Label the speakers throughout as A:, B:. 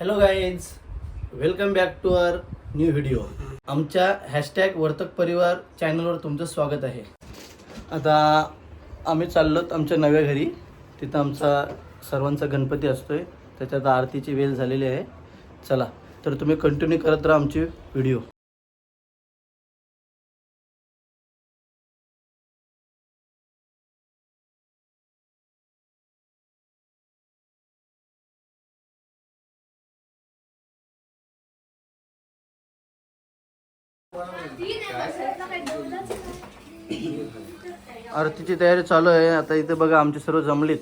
A: Hello guys welcome back to our new video आमच्या hashtag Vartak परिवार चॅनलवर तुमचं स्वागत आहे. आता आम्ही चाललोत आमच्या नव्या घरी. तिथं आमचा सर्वांचा गणपती असतोय. त्याच्यात आरतीची वेळ झालेली आहे. चला तर तुम्ही कंटिन्यू करत राहा आमची व्हिडिओ आरतीची तयारी चालू आहे. आता इथे बघा आमचे सर्व जमलीत.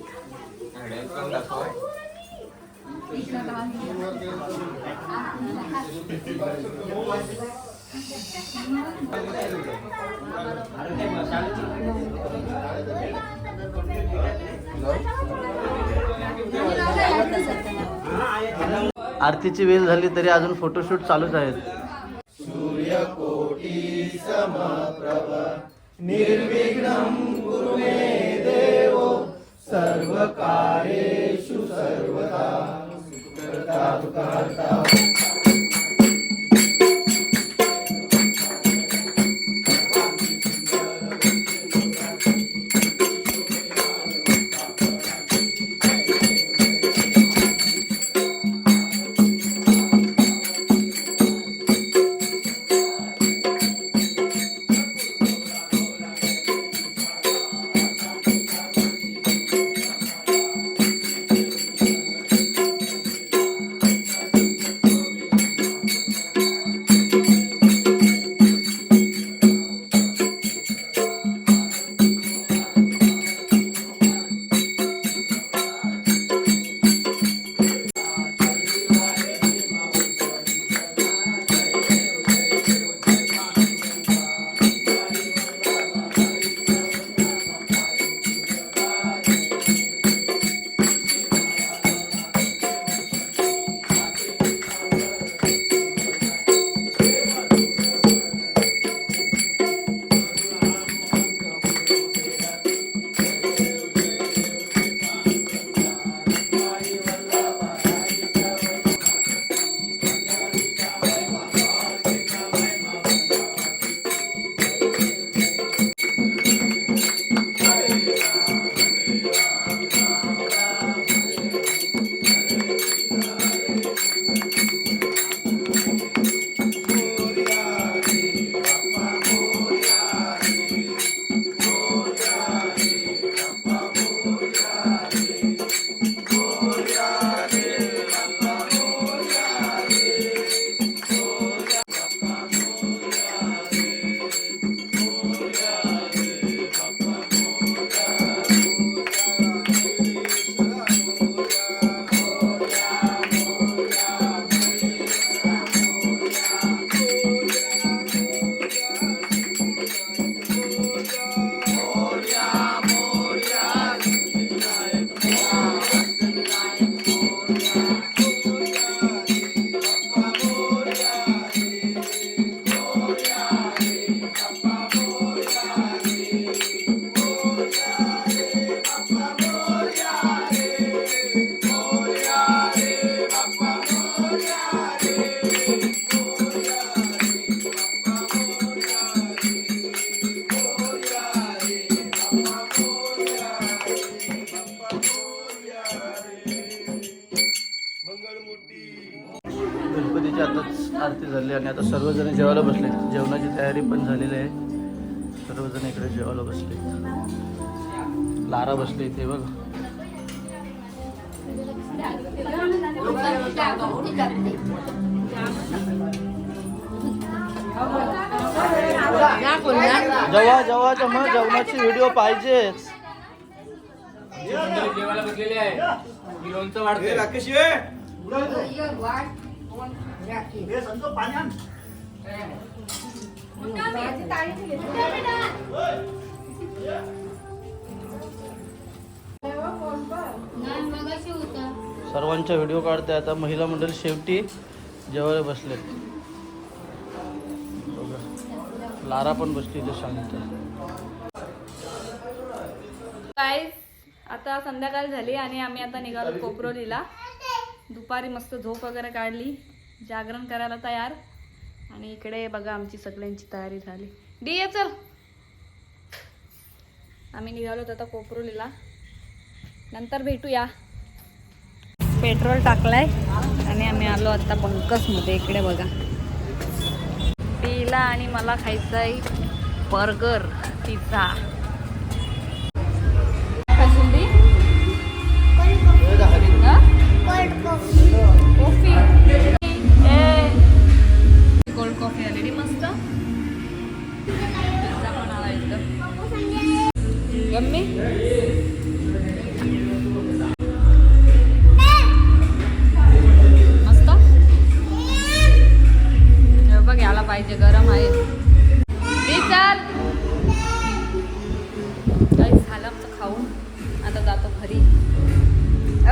A: आरतीची वेळ झाली तरी अजून फोटोशूट चालूच आहेत. कोटि समप्रभ। निर्विघ्नं कुरु मे देवो सर्वकारे झाली आणि आता सर्वजण जेवायला बसले. जेवणाची तयारी पण झालेली आहे. सर्वजण इकडे जेवायला बसले. लारा बसले इथे बघ. जेव्हा जेव्हा मग जेवणाची व्हिडिओ पाहिजेच.
B: जेवायला बसलेले आहे. लोणचं वाढते.
A: सर्वांच्या व्हिडिओ काढते आता महिला मंडळ शेवटी जेवायला बसले बघा. लारा पण बसली इथे शांत.
C: गाईज आता संध्याकाळ झाली आणि आम्ही आता निघालो कोपरोलीला. दुपारी मस्त झोप वगैरे काढली. जागरण करायला तयार. आणि इकडे बघा आमची सगळ्यांची तयारी झाली. डी ये चल. आम्ही निघालो आता कोपरोलीला. नंतर भेटूया. पेट्रोल टाकलाय. आणि आम्ही आलो आता बंकसमध्ये. इकडे बघा. डीला आणि मला खायचं आहे बर्गर पिझ्झा.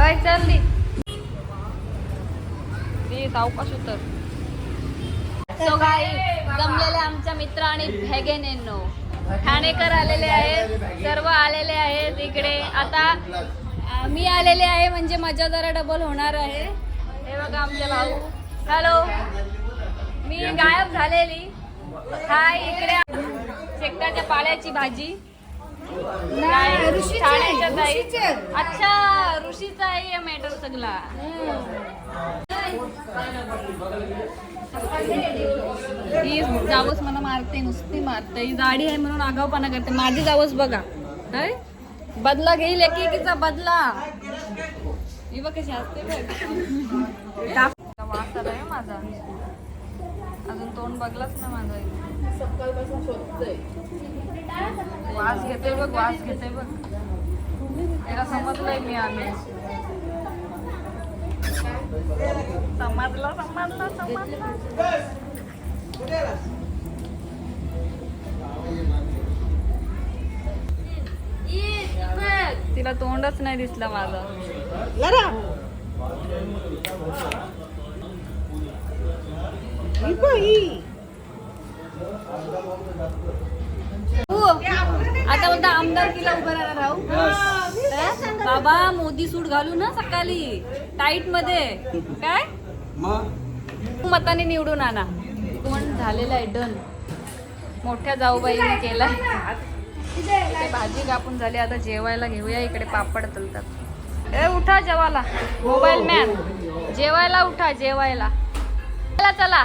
C: अय चालली. ती सावकाश उतर सो गाई जमलेले आमच्या मित्र आणि भॅगेनेनो ठाणेकर आलेले आहेत सर्व आलेले आहेत इकडे. आता मी आलेले आहे म्हणजे मजा जरा डबल होणार आहे. हे बघा आमचे भाऊ. हॅलो मी गायब झालेली. हाय इकडे. शेकटाच्या पाल्याची भाजी. अच्छा ऋषीचा आहे मॅटर सगळा. ही जावस मला मारते नुसती मारते. ही गाडी आहे म्हणून आगावपणा करते. माझी जावस बघा. काय बदला घेईल एकेकीचा बदला. ही बघ कशी असते बघ. टाक. वास आलाय माझा. अजून तोंड बघलाच ना माझा. वास घेते बघ वास घेते बघ. त्याला समजलंय मी आम्ही. समजलं समजलं समजलं. तिला तोंडच नाही दिसलं माझं. हो. आता बोलता आमदार किला उभं राहणार राहू. बाबा मोदी सूट घालू ना सकाळी. टाईटमध्ये. काय? मताने निवडून आणा. कोण झालेलं आहे डन मोठ्या जाऊबाईने इथे भाजी कापून झाली आता जेवायला घेऊया. इकडे पापड तलतात. ए उठा जेवायला मोबाईल मॅन जेवायला उठा जेवायला. चला चला.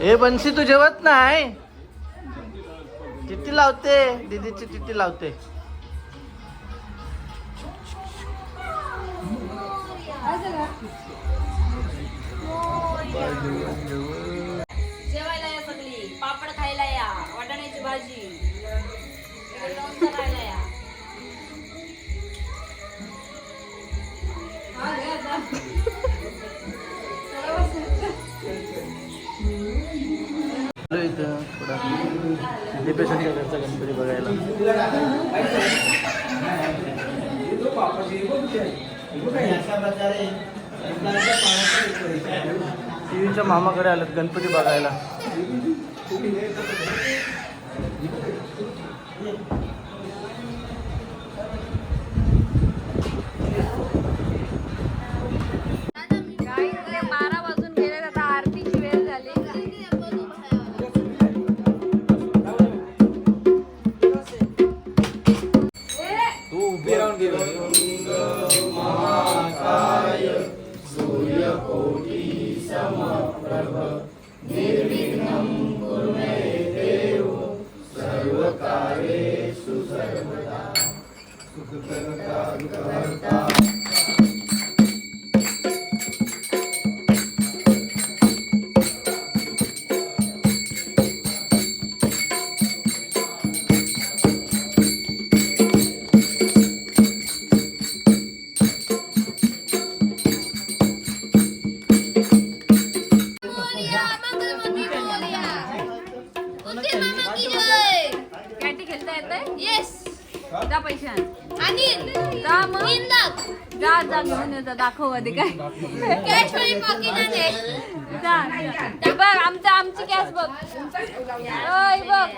A: ए बन्सी तू जेवत नाही? किती लावते. दिदीची किती लावते.
C: जेवायला या सगळी. पापड खायला या. वाटाण्याची भाजी. या.
A: दीपेसाठी घरचा गणपती बघायला. टीव्हीच्या मामाकडे आलेत गणपती बघायला.
C: येस जा पैसे आणि.
B: जा मग. तीन लाख
C: जा जा घेऊन ये दाखव आधी काय. कॅशमध्ये पॉकेट आहे जा बघ आमचं आमची कॅश बघ. ओय बघ.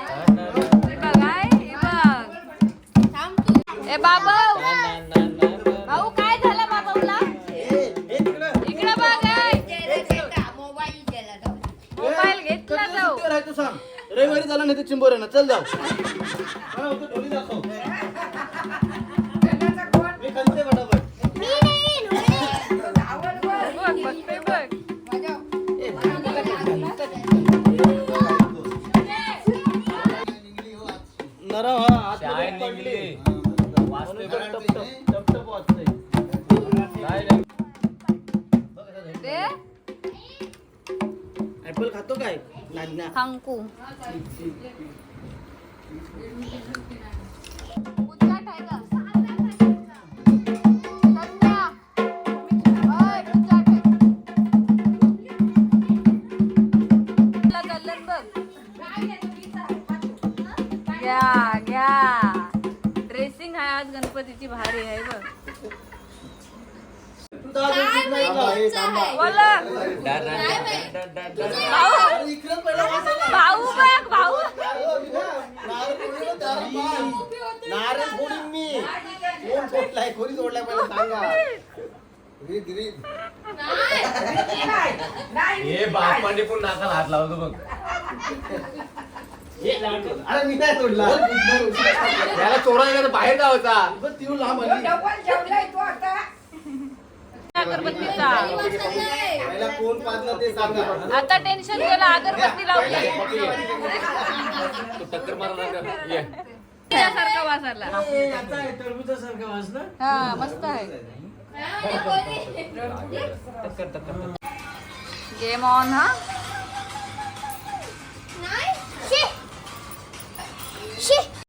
C: हे बघ थांब ए बाबा. भाऊ काय झालं बाबाऊला मोबाईल गेला मोबाईल घेतला जाऊ
A: रविवारी झाला नाही चल जाऊ. पडली.
B: निघली.
A: म्हणून तो टप टप टप हे. ऍपल खातो काय नागना
C: भाऊ बघ भाऊ
A: नारळ फोडीन मी कोण फोडलाय कोणी तोडलाय मला सांगा
B: हे बापाने पण नाकाला हात लावतो बघ.
A: अरे मी नाही तोडला.
B: त्याला चोरा बाहेर जायचा
A: बघ, ती लांब आली
C: अगरबत्तीचा.
A: पहिला कोण पाजला ते सांगा.
C: आता टेन्शन गेलं अगरबत्ती लावली
B: तू टक्कर मारला ये.
C: त्यासारखा वासाला हा मस्त आहे.
B: टक्कर टक्कर
C: गेम ऑन हा?
D: शी